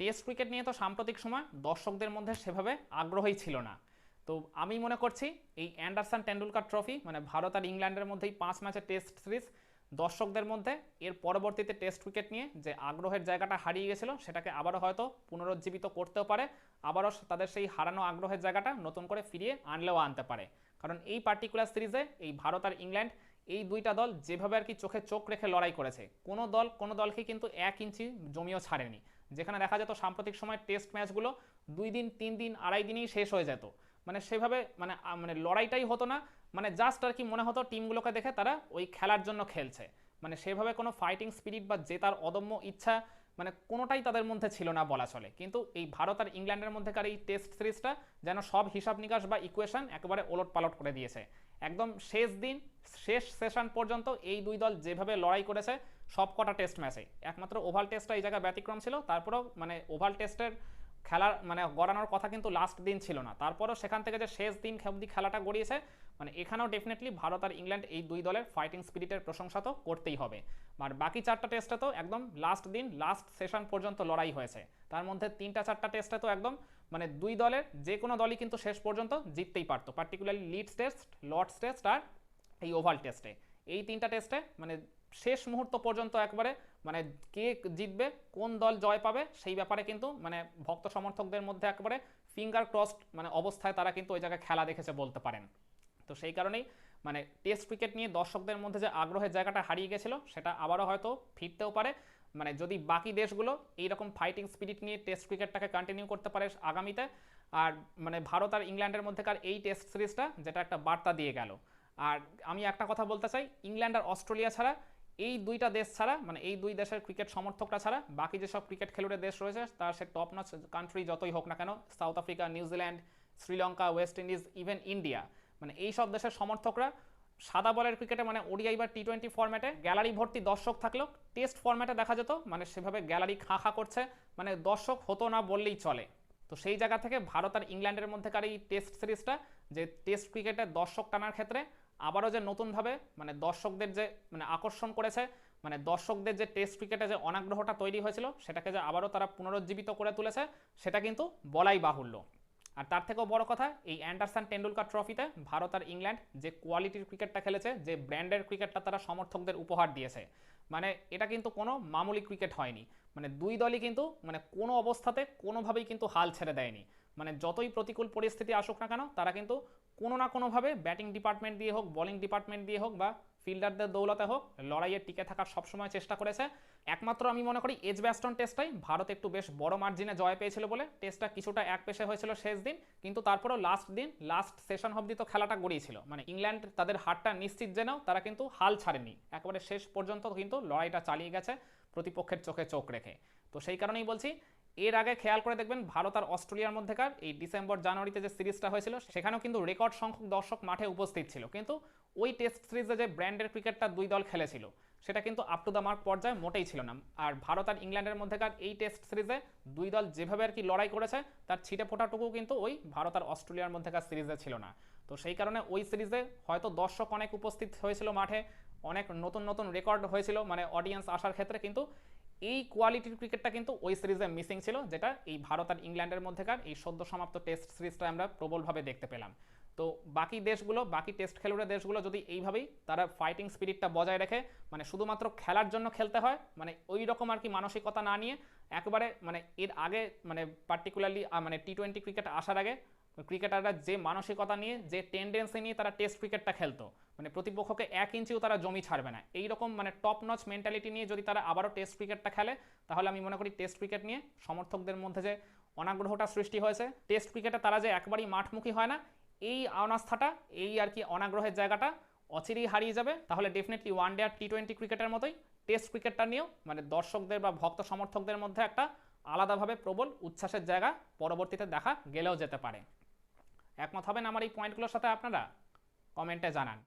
Test cricket নিয়ে তো সাম্প্রতিক সময় দর্শকদের মধ্যে সেভাবে আগ্রহই ছিল না। তো আমি মনে করছি এই অ্যান্ডারসন টেন্ডুলকার ট্রফি মানে ভারত আর ইংল্যান্ডের মধ্যেই পাঁচ ম্যাচের টেস্ট সিরিজ, দর্শকদের মধ্যে এর পরবর্তীতে টেস্ট ক্রিকেট নিয়ে যে আগ্রহের জায়গাটা হারিয়ে গেছিল, সেটাকে আবারও হয়তো পুনরুজ্জীবিত করতেও পারে, আবারও তাদের সেই হারানো আগ্রহের জায়গাটা নতুন করে ফিরিয়ে আনলেও আনতে পারে। কারণ এই পার্টিকুলার সিরিজে এই ভারত আর ইংল্যান্ড এই দুইটা দল যেভাবে আর কি চোখে চোখ রেখে লড়াই করেছে, কোনো দল, কোনো দলকে কিন্তু এক ইঞ্চি জমিও ছাড়েনি। যেখানে দেখা যেত সাম্প্রতিক সময় টেস্ট ম্যাচগুলো দুই দিন, তিন দিন, আড়াই দিনই শেষ হয়ে যেত। মানে সেভাবে মানে মানে লড়াইটাই হতো না। মানে জাস্ট আর কি মনে হতো টিমগুলোকে দেখে তারা ওই খেলার জন্য খেলছে। মানে সেভাবে কোনো ফাইটিং স্পিরিট বা জেতার অদম্য ইচ্ছা মানে কোনোটাই তাদের মধ্যে ছিল না বলা চলে। কিন্তু এই ভারত আর ইংল্যান্ডের মধ্যেকার এই টেস্ট সিরিজটা যেন সব হিসাব নিকাশ বা ইকুয়েশন একেবারে ওলট পালট করে দিয়েছে। একদম শেষ দিন, শেষ সেশন পর্যন্ত এই দুই দল যেভাবে লড়াই করেছে সব কটা টেস্ট ম্যাচে একমাত্র ওভাল টেস্টটা এই জায়গায় ব্যতিক্রম ছিল, তারপরেও মানে ওভাল টেস্টের খেলার মানে গড়ানোর কথা কিন্তু লাস্ট দিন ছিল না। তারপরেও সেখান থেকে যে শেষ দিন অবধি খেলাটা গড়িয়েছে মানে এখানেও ডেফিনেটলি ভারত আর ইংল্যান্ড এই দুই দলের ফাইটিং স্পিরিটের প্রশংসা তো করতেই হবে। আর বাকি চারটা টেস্টে তো একদম লাস্ট দিন লাস্ট সেশন পর্যন্ত লড়াই হয়েছে। তার মধ্যে তিনটা চারটা টেস্টে তো একদম মানে দুই দলের যে কোনো দলই কিন্তু শেষ পর্যন্ত জিততেই পারতো। Particularly Leeds test Lords test আর এই ওভাল টেস্টে এই তিনটা টেস্টে মানে শেষ মুহূর্ত পর্যন্ত একবারে মানে কে জিতবে, কোন দল জয় পাবে, সেই ব্যাপারে কিন্তু মানে ভক্ত সমর্থকদের মধ্যে একবারে ফিঙ্গার ক্রসড মানে অবস্থায় তারা কিন্তু ওই জায়গায় খেলা দেখেছে বলতে পারেন। তো সেই কারণেই মানে টেস্ট ক্রিকেট নিয়ে দর্শকদের মধ্যে যে আগ্রহের জায়গাটা হারিয়ে গেছিল, সেটা আবারও হয়তো ফিরতেও পারে। মানে যদি বাকি দেশগুলো এইরকম ফাইটিং স্পিরিট নিয়ে টেস্ট ক্রিকেটটাকে কন্টিনিউ করতে পারে আগামীতে, আর মানে ভারত আর ইংল্যান্ডের মধ্যেকার এই টেস্ট সিরিজটা যেটা একটা বার্তা দিয়ে গেল। আর আমি একটা কথা বলতে চাই, ইংল্যান্ড আর অস্ট্রেলিয়া ছাড়া এই দুইটা দেশ ছাড়া মানে এই দুই দেশের ক্রিকেট সমর্থকরা ছাড়া, বাকি যেসব ক্রিকেট খেলুড়ে দেশ রয়েছে, তার সে টপ নচ কান্ট্রি যতই হোক না কেন South Africa New Zealand Sri Lanka West Indies even India মানে এই সব দেশের সমর্থকরা সাদা বলের ক্রিকেটে মানে ওডিআই বা টি টোয়েন্টি ফর্ম্যাটে গ্যালারি ভর্তি দর্শক থাকলেও টেস্ট ফর্ম্যাটে দেখা যেত মানে সেভাবে গ্যালারি খা খা করছে মানে দর্শক হতো না বললেই চলে। তো সেই জায়গা থেকে ভারত আর ইংল্যান্ডের মধ্যেকার এই টেস্ট সিরিজটা যে টেস্ট ক্রিকেটে দর্শক টানার ক্ষেত্রে আবারও যে নতুনভাবে মানে দর্শকদের যে মানে আকর্ষণ করেছে মানে দর্শকদের যে টেস্ট ক্রিকেটে যে অনাগ্রহটা তৈরি হয়েছিল, সেটাকে যে আবারও তারা পুনরুজ্জীবিত করে তুলেছে, সেটা কিন্তু বলাই বাহুল্য। আর তার থেকেও বড় কথা, এই অ্যান্ডারসন টেন্ডুলকার ট্রফিতে ভারত আর ইংল্যান্ড যে কোয়ালিটির ক্রিকেটটা খেলেছে, যে ব্র্যান্ডের ক্রিকেটটা তারা সমর্থকদের উপহার দিয়েছে। মানে এটা কিন্তু কোনো মামুলি ক্রিকেট হয়নি। মানে দুই দলই কিন্তু মানে কোনো অবস্থাতে কোনোভাবেই কিন্তু হাল ছেড়ে দেয়নি। মানে যতই প্রতিকূল পরিস্থিতি আসুক না কেন, তারা কিন্তু কোনো না কোনোভাবে ব্যাটিং ডিপার্টমেন্ট দিয়ে হোক বোলিং ডিপার্টমেন্ট দিয়ে হোক বা ফিল্ডারদের দৌলতে হোক লড়াইয়ে টিকে থাকার সবসময় চেষ্টা করেছে। একমাত্র আমি মনে করি এজ ব্যাস্টন টেস্টটাই ভারত একটু বেশ বড় মার্জিনে জয় পেয়েছিল বলে টেস্টটা কিছুটা এক পেশে হয়েছিল শেষ দিন, কিন্তু তারপরেও লাস্ট দিন লাস্ট সেশন অবধি তো খেলাটা গড়িয়েছিল। মানে ইংল্যান্ড তাদের হারটা নিশ্চিত জেনেও তারা কিন্তু হাল ছাড়েনি। একেবারে শেষ পর্যন্ত কিন্তু লড়াইটা চালিয়ে গেছে। প্রতিপক্ষের চোখে চোখ রেখে। তো সেই কারণেই বলছি, এর আগে খেয়াল করে দেখবেন ভারত আর অস্ট্রেলিয়ার মধ্যেকার এই ডিসেম্বর জানুয়ারিতে যে সিরিজটা হয়েছিল, সেখানেও কিন্তু রেকর্ড সংখ্যক দর্শক মাঠে উপস্থিত ছিল। কিন্তু ওই টেস্ট সিরিজে যে ব্র্যান্ডের ক্রিকেটটা দুই দল খেলেছিল, সেটা কিন্তু আপ টু দ্য মার্ক পর্যায়ে মোটেই ছিল না। আর ভারত আর ইংল্যান্ডের মধ্যেকার এই টেস্ট সিরিজে দুই দল যেভাবে আর কি লড়াই করেছে, তার ছিটে ফোটাটুকু কিন্তু ওই ভারত আর অস্ট্রেলিয়ার মধ্যেকার সিরিজে ছিল না। তো সেই কারণে ওই সিরিজে হয়তো দর্শক অনেক উপস্থিত হয়েছিল মাঠে, অনেক নতুন নতুন রেকর্ড হয়েছিল মানে অডিয়েন্স আসার ক্ষেত্রে কিন্তু এই কোয়ালিটির ক্রিকেটটা কিন্তু ওই সিরিজে মিসিং ছিল, যেটা এই ভারত আর ইংল্যান্ডের মধ্যেকার এই সদ্য সমাপ্ত টেস্ট সিরিজটা আমরা প্রবলভাবে দেখতে পেলাম। তো বাকি দেশগুলো, বাকি টেস্ট খেলুড়ে দেশগুলো যদি এইভাবেই তারা ফাইটিং স্পিরিটটা বজায় রেখে মানে শুধুমাত্র খেলার জন্য খেলতে হয় মানে ওই রকম আর কি মানসিকতা না নিয়ে, একবারে মানে এর আগে মানে পার্টিকুলারলি মানে টি টোয়েন্টি ক্রিকেট আসার আগে ক্রিকেটাররা যে মানসিকতা নিয়ে, যে টেন্ডেন্সি নিয়ে তারা টেস্ট ক্রিকেটটা খেলতো মানে প্রতিপক্ষকে এক ইঞ্চিও তারা জমি ছাড়বে না। এইরকম মানে টপ নচ মেন্টালিটি নিয়ে যদি তারা আবারও টেস্ট ক্রিকেটটা খেলে, তাহলে আমি মনে করি টেস্ট ক্রিকেট নিয়ে সমর্থকদের মধ্যে যে অনাগ্রহটা সৃষ্টি হয়েছে টেস্ট ক্রিকেটে তারা যে একবারই মাঠমুখী হয় না, এই অনাস্থাটা, এই আর কি অনাগ্রহের জায়গাটা অচিরেই হারিয়ে যাবে। তাহলে ডেফিনেটলি ওয়ান ডে আর টি টোয়েন্টি ক্রিকেটের মতোই টেস্ট ক্রিকেটটা নিয়েও মানে দর্শকদের বা ভক্ত সমর্থকদের মধ্যে একটা আলাদাভাবে প্রবল উচ্ছ্বাসের জায়গা পরবর্তীতে দেখা গেলেও যেতে পারে। একমত হবেন আমার এই পয়েন্টগুলোর সাথে আপনারা? কমেন্টে জানান।